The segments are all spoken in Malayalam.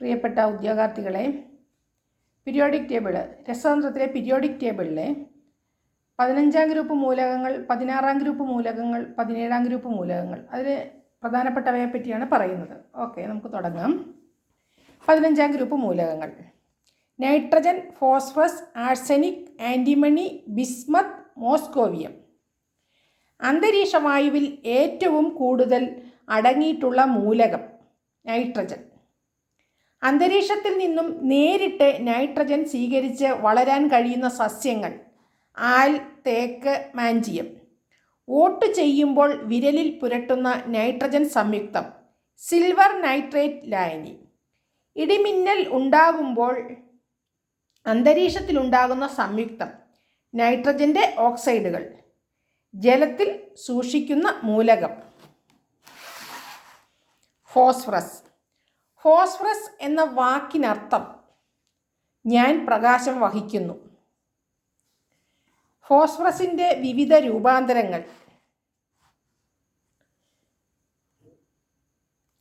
പ്രിയപ്പെട്ട ഉദ്യോഗാർത്ഥികളെ പീരിയോഡിക് ടേബിൾ രസതന്ത്രത്തിലെ പീരിയോഡിക് ടേബിളിലെ പതിനഞ്ചാം ഗ്രൂപ്പ് മൂലകങ്ങൾ പതിനാറാം ഗ്രൂപ്പ് മൂലകങ്ങൾ പതിനേഴാം ഗ്രൂപ്പ് മൂലകങ്ങൾ അതിൽ പ്രധാനപ്പെട്ടവയെ പറ്റിയാണ് പറയുന്നത്. ഓക്കെ നമുക്ക് തുടങ്ങാം. പതിനഞ്ചാം ഗ്രൂപ്പ് മൂലകങ്ങൾ. Nitrogen phosphorus arsenic antimony bismuth moscovium. അന്തരീക്ഷ വായുവിൽ ഏറ്റവും കൂടുതൽ അടങ്ങിയിട്ടുള്ള മൂലകം നൈട്രജൻ. അന്തരീക്ഷത്തിൽ നിന്നും നേരിട്ട് നൈട്രജൻ സ്വീകരിച്ച് വളരാൻ കഴിയുന്ന സസ്യങ്ങൾ ആൽ തേക്ക് മാഞ്ചിയം. വോട്ട് ചെയ്യുമ്പോൾ വിരലിൽ പുരട്ടുന്ന നൈട്രജൻ സംയുക്തം സിൽവർ നൈട്രേറ്റ് ലായനി. ഇടിമിന്നൽ ഉണ്ടാകുമ്പോൾ അന്തരീക്ഷത്തിലുണ്ടാകുന്ന സംയുക്തം നൈട്രജന്റെ ഓക്സൈഡുകൾ. ജലത്തിൽ സൂക്ഷിക്കുന്ന മൂലകം. ഫോസ്ഫറസ്. ഫോസ്ഫറസ് എന്ന വാക്കിനർത്ഥം ഞാൻ പ്രകാശം വഹിക്കുന്നു. ഫോസ്ഫറസിന്റെ വിവിധ രൂപാന്തരങ്ങൾ.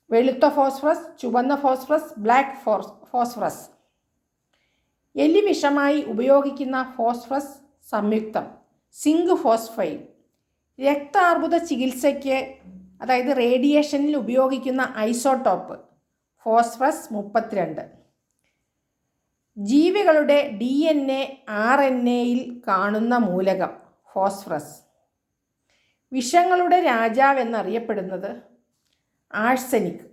വെളുത്ത ഫോസ്ഫറസ് ചുവന്ന ഫോസ്ഫറസ് ബ്ലാക്ക് ഫോസ് ഫോസ്ഫറസ് എലി വിഷമായി ഉപയോഗിക്കുന്ന ഫോസ്ഫറസ് സംയുക്തം സിങ്ക് ഫോസ്ഫൈൽ രക്താർബുദ ചികിത്സയ്ക്ക് അതായത് റേഡിയേഷനിൽ ഉപയോഗിക്കുന്ന ഐസോട്ടോപ്പ് ഫോസ്ഫറസ് മുപ്പത്തിരണ്ട്. ജീവികളുടെ D N A R N എയിൽ കാണുന്ന മൂലകം ഫോസ്ഫറസ്. വിഷങ്ങളുടെ രാജാവ് എന്നറിയപ്പെടുന്നത് ആഴ്സനിക്.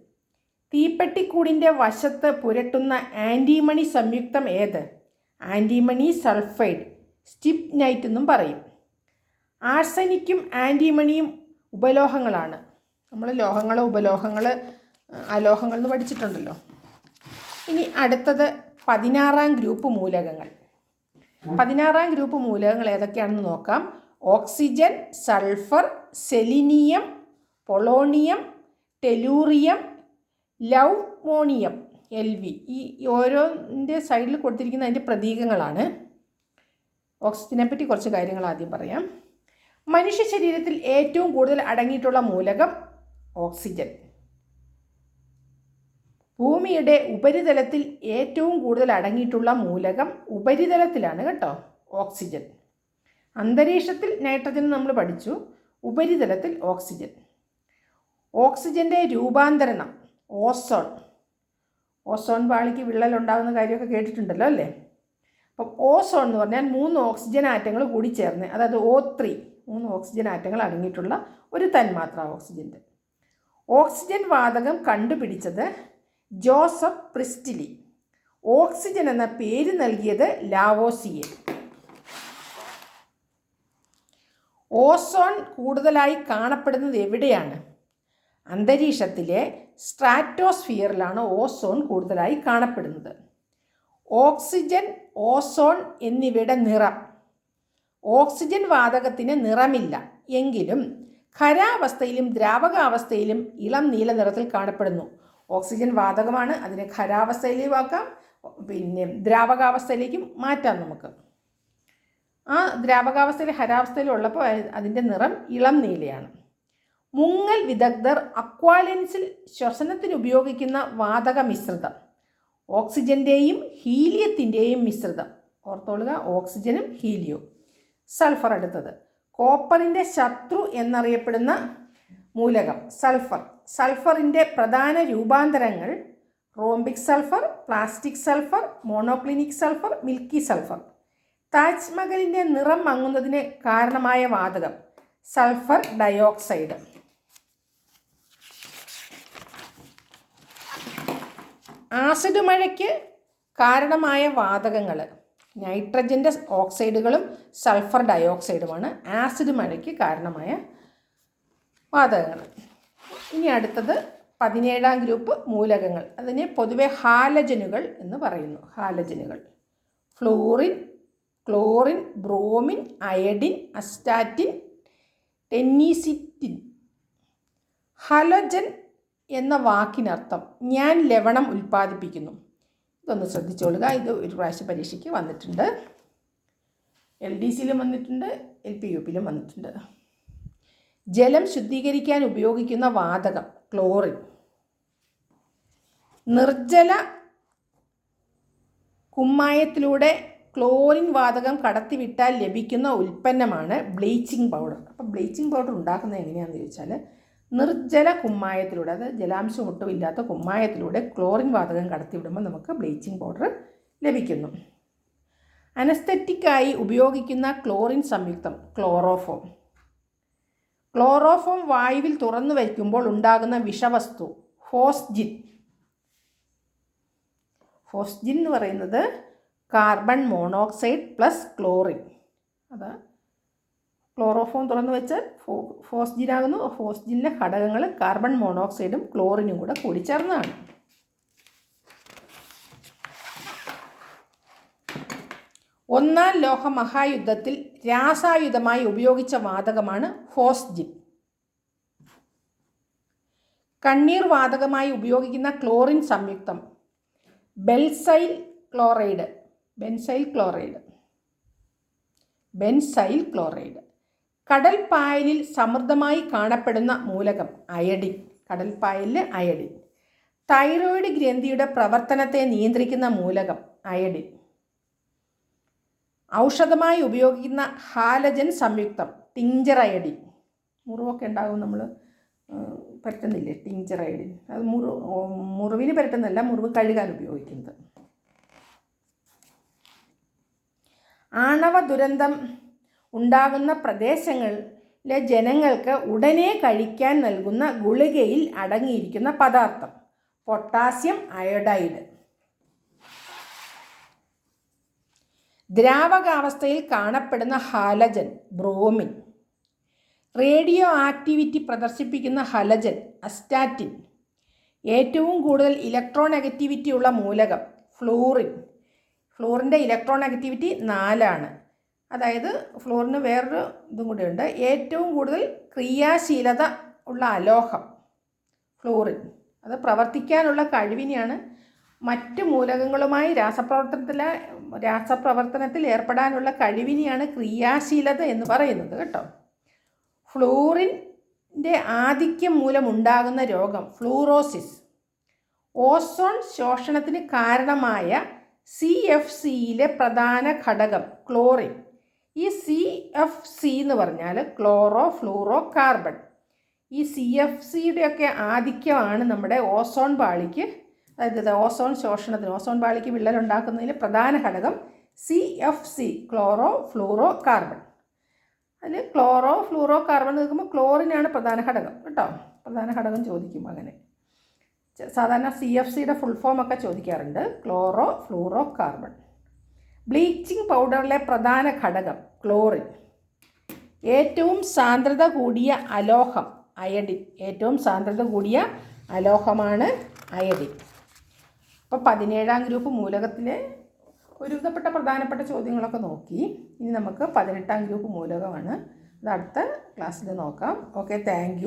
തീപ്പെട്ടിക്കൂടിന്റെ വശത്ത് പുരട്ടുന്ന ആന്റിമണി സംയുക്തം ഏത്? ആന്റിമണി സൾഫൈഡ് സ്റ്റിപ് നൈറ്റ് എന്നും പറയും. ആഴ്സനിക്കും ആന്റിമണിയും ഉപലോഹങ്ങളാണ്. നമ്മൾ ലോഹങ്ങൾ ഉപലോഹങ്ങൾ അലോഹങ്ങൾ പഠിച്ചിട്ടുണ്ടല്ലോ. ഇനി അടുത്തത് പതിനാറാം ഗ്രൂപ്പ് മൂലകങ്ങൾ. പതിനാറാം ഗ്രൂപ്പ് മൂലകങ്ങൾ ഏതൊക്കെയാണെന്ന് നോക്കാം. Oxygen sulphur selenium polonium tellurium ലൗമോണിയം L V ഈ ഓരോന്റെ സൈഡിൽ കൊടുത്തിരിക്കുന്ന അതിന്റെ പ്രതീകങ്ങളാണ്. ഓക്സിജനെ പറ്റി കുറച്ച് കാര്യങ്ങൾ ആദ്യം പറയാം. മനുഷ്യ ശരീരത്തിൽ ഏറ്റവും കൂടുതൽ അടങ്ങിയിട്ടുള്ള മൂലകം ഓക്സിജൻ. ഭൂമിയുടെ ഉപരിതലത്തിൽ ഏറ്റവും കൂടുതൽ അടങ്ങിയിട്ടുള്ള മൂലകം ഉപരിതലത്തിലാണ് കേട്ടോ. ഓക്സിജൻ. അന്തരീക്ഷത്തിൽ നൈട്രജൻ നമ്മൾ പഠിച്ചു. ഉപരിതലത്തിൽ ഓക്സിജൻ ഓക്സിജന്റെ രൂപാന്തരണം ഓസോൺ ഓസോൺ പാളിക്ക് വിള്ളലുണ്ടാകുന്ന കാര്യമൊക്കെ കേട്ടിട്ടുണ്ടല്ലോ അല്ലേ? അപ്പം ഓസോൺ എന്ന് പറഞ്ഞാൽ മൂന്ന് ഓക്സിജൻ ആറ്റങ്ങൾ കൂടി ചേർന്ന് അതായത് ഓ ത്രീ മൂന്ന് ഓക്സിജൻ ആറ്റങ്ങൾ അടങ്ങിയിട്ടുള്ള ഒരു തന്മാത്ര ഓക്സിജന്റെ ഓക്സിജൻ വാതകം കണ്ടുപിടിച്ചത് ജോസഫ് പ്രിസ്റ്റിലി. ഓക്സിജൻ എന്ന പേര് നൽകിയത് ലാവോസിയെ ഓസോൺ കൂടുതലായി കാണപ്പെടുന്നത് എവിടെയാണ്? അന്തരീക്ഷത്തിലെ സ്ട്രാറ്റോസ്ഫിയറിലാണ് ഓസോൺ കൂടുതലായി കാണപ്പെടുന്നത്. ഓക്സിജൻ ഓസോൺ എന്നിവയുടെ നിറം. ഓക്സിജൻ വാതകത്തിന് നിറമില്ല. എങ്കിലും ഖരാവസ്ഥയിലും ദ്രാവകാവസ്ഥയിലും ഇളം നീല നിറത്തിൽ കാണപ്പെടുന്നു. ഓക്സിജൻ വാതകമാണ്. അതിനെ ഖരാവസ്ഥയിലേക്ക് ആക്കാം പിന്നെ ദ്രാവകാവസ്ഥയിലേക്കും മാറ്റാം നമുക്ക്. ആ ദ്രാവകാവസ്ഥയിൽ ഹരാവസ്ഥയിൽ ഉള്ളപ്പോൾ അതിന്റെ നിറം ഇളം നീലയാണ്. മുങ്ങൽ വിദഗ്ധർ അക്വാലൻസിൽ ശ്വസനത്തിന് ഉപയോഗിക്കുന്ന വാതക മിശ്രിതം. ഓക്സിജന്റെയും ഹീലിയത്തിന്റെയും മിശ്രിതം. ഓർത്തോളുക ഓക്സിജനും ഹീലിയവും. സൾഫർ അടുത്തത്. കോപ്പറിന്റെ ശത്രു എന്നറിയപ്പെടുന്ന മൂലകം സൾഫർ. സൾഫറിന്റെ പ്രധാന രൂപാന്തരങ്ങൾ rhombic sulphur plastic sulphur monoclinic sulphur milky sulphur. താജ്മഹലിന്റെ നിറം മങ്ങുന്നതിന് കാരണമായ വാതകം സൾഫർ ഡയോക്സൈഡ്. ആസിഡ് മഴയ്ക്ക് കാരണമായ വാതകങ്ങൾ നൈട്രജന്റെ ഓക്സൈഡുകളും സൾഫർ ഡയോക്സൈഡുമാണ്. ആസിഡ് മഴയ്ക്ക് കാരണമായ വാതകങ്ങൾ. ഇനി അടുത്തത് പതിനേഴാം ഗ്രൂപ്പ് മൂലകങ്ങൾ. അതിനെ പൊതുവെ ഹാലജനുകൾ എന്ന് പറയുന്നു. ഹാലജനുകൾ. Fluorine chlorine bromine iodine astatine tennessine. Halogen എന്ന വാക്കിനർത്ഥം ഞാൻ ലവണം ഉൽപ്പാദിപ്പിക്കുന്നു. ഇതൊന്ന് ശ്രദ്ധിച്ചോളുക. ഇത് ഒരു പ്രാവശ്യം പരീക്ഷയ്ക്ക് വന്നിട്ടുണ്ട്. എൽ ഡി സിയിലും വന്നിട്ടുണ്ട് എൽ പി യു പിയിലും വന്നിട്ടുണ്ട്. ജലം ശുദ്ധീകരിക്കാൻ ഉപയോഗിക്കുന്ന വാതകം ക്ലോറിൻ. നിർജല കുമ്മായത്തിലൂടെ ക്ലോറിൻ വാതകം കടത്തിവിട്ടാൽ ലഭിക്കുന്ന ഉൽപ്പന്നമാണ് ബ്ലീച്ചിങ് പൗഡർ. അപ്പോൾ ബ്ലീച്ചിങ് പൗഡർ ഉണ്ടാക്കുന്നത് എങ്ങനെയാണെന്ന് ചോദിച്ചാൽ നിർജല കുമ്മായത്തിലൂടെ അതായത് ജലാംശം ഒട്ടും ഇല്ലാത്ത കുമ്മായത്തിലൂടെ ക്ലോറിൻ വാതകം കടത്തിവിടുമ്പോൾ നമുക്ക് ബ്ലീച്ചിങ് പൗഡർ ലഭിക്കുന്നു. അനസ്തെറ്റിക്കായി ഉപയോഗിക്കുന്ന ക്ലോറിൻ സംയുക്തം ക്ലോറോഫോം. ക്ലോറോഫോം വായുവിൽ തുറന്നു വയ്ക്കുമ്പോൾ ഉണ്ടാകുന്ന വിഷവസ്തു ഫോസ്ജിൻ. ഫോസ്ജിൻ എന്ന് പറയുന്നത് കാർബൺ മോണോക്സൈഡ് പ്ലസ് ക്ലോറിൻ. അത് ക്ലോറോഫോം തുറന്നു വെച്ചാൽ ഫോ ഫോസ്ജിനാകുന്നു ഫോസ്ജിനിലെ ഘടകങ്ങൾ കാർബൺ മോണോക്സൈഡും ക്ലോറിനും കൂടെ കൂടിച്ചേർന്നതാണ്. ഒന്നാം ലോക മഹായുദ്ധത്തിൽ രാസായുധമായി ഉപയോഗിച്ച വാതകമാണ് ഫോസ്ജിൻ കണ്ണീർ വാതകമായി ഉപയോഗിക്കുന്ന ക്ലോറിൻ സംയുക്തം benzyl chloride benzyl chloride benzyl chloride. കടൽ പായലിൽ സമൃദ്ധമായി കാണപ്പെടുന്ന മൂലകം അയഡിൻ കടൽ പായലിൽ അയഡിൻ. തൈറോയിഡ് ഗ്രന്ഥിയുടെ പ്രവർത്തനത്തെ നിയന്ത്രിക്കുന്ന മൂലകം അയഡിൻ. ഔഷധമായി ഉപയോഗിക്കുന്ന ഹാലജൻ സംയുക്തം ടിഞ്ചറയഡിൻ. മുറിവൊക്കെ ഉണ്ടാകും നമ്മൾ പറ്റുന്നില്ലേ ടിഞ്ചറയഡിൻ? അത് മുറി മുറിവിന് പറ്റുന്നല്ല മുറിവ് കഴുകാൻ ഉപയോഗിക്കുന്നത്. ആണവ ദുരന്തം ഉണ്ടാകുന്ന പ്രദേശങ്ങളിലെ ജനങ്ങൾക്ക് ഉടനെ കഴിക്കാൻ നൽകുന്ന ഗുളികയിൽ അടങ്ങിയിരിക്കുന്ന പദാർത്ഥം പൊട്ടാസ്യം അയോഡൈഡ്. ദ്രാവകാവസ്ഥയിൽ കാണപ്പെടുന്ന ഹാലജൻ ബ്രോമിൻ. റേഡിയോ ആക്ടിവിറ്റി പ്രദർശിപ്പിക്കുന്ന ഹലജൻ അസ്റ്റാറ്റിൻ. ഏറ്റവും കൂടുതൽ ഇലക്ട്രോ നെഗറ്റിവിറ്റി ഉള്ള മൂലകം ഫ്ലൂറിൻ. ഫ്ലൂറിന്റെ ഇലക്ട്രോ നെഗറ്റിവിറ്റി നാലാണ്. അതായത് ഫ്ലൂറിന് വേറൊരു ഇതും കൂടിയുണ്ട്. ഏറ്റവും കൂടുതൽ ക്രിയാശീലത ഉള്ള അലോഹം ഫ്ലൂറിൻ. അത് പ്രവർത്തിക്കാനുള്ള കഴിവിനെയാണ് മറ്റ് മൂലകങ്ങളുമായി രാസപ്രവർത്തനത്തിൽ രാസപ്രവർത്തനത്തിൽ ഏർപ്പെടാനുള്ള കഴിവിനെയാണ് ക്രിയാശീലത എന്ന് പറയുന്നത് കേട്ടോ. ഫ്ലൂറിന്റെ ആധിക്യം മൂലമുണ്ടാകുന്ന രോഗം ഫ്ലൂറോസിസ്. ഓസോൺ ശോഷണത്തിന് കാരണമായ സി എഫ് സിയിലെ പ്രധാന ഘടകം ക്ലോറിൻ. ഈ സി എഫ് സി എന്ന് പറഞ്ഞാൽ ക്ലോറോ ഫ്ലൂറോ കാർബൺ. ഈ സി എഫ് സിയുടെയൊക്കെ ആധിക്യമാണ് നമ്മുടെ ഓസോൺ പാളിക്ക് അതായത് ഓസോൺ ശോഷണത്തിന് ഓസോൺ പാളിക്ക് വിള്ളലുണ്ടാക്കുന്നതിന് പ്രധാന ഘടകം C F C chlorofluorocarbon അതിൽ ക്ലോറോ ഫ്ലൂറോ കാർബൺ നിൽക്കുമ്പോൾ ക്ലോറിനാണ് പ്രധാന ഘടകം കേട്ടോ? പ്രധാന ഘടകം ചോദിക്കും അങ്ങനെ. സാധാരണ സി എഫ് സിയുടെ ഫുൾ ഫോം ഒക്കെ ചോദിക്കാറുണ്ട് ക്ലോറോ ഫ്ലൂറോ കാർബൺ ബ്ലീച്ചിങ് പൗഡറിലെ പ്രധാന ഘടകം ക്ലോറിൻ. ഏറ്റവും സാന്ദ്രത കൂടിയ അലോഹം അയഡിൻ. ഏറ്റവും സാന്ദ്രത കൂടിയ അലോഹമാണ് അയഡിൻ. അപ്പോൾ പതിനേഴാം ഗ്രൂപ്പ് മൂലകത്തിലെ ഒരുവിധപ്പെട്ട പ്രധാനപ്പെട്ട ചോദ്യങ്ങളൊക്കെ നോക്കി. ഇനി നമുക്ക് പതിനെട്ടാം ഗ്രൂപ്പ് മൂലകമാണ്. അത് അടുത്ത ക്ലാസ്സിൽ നോക്കാം. Okay thank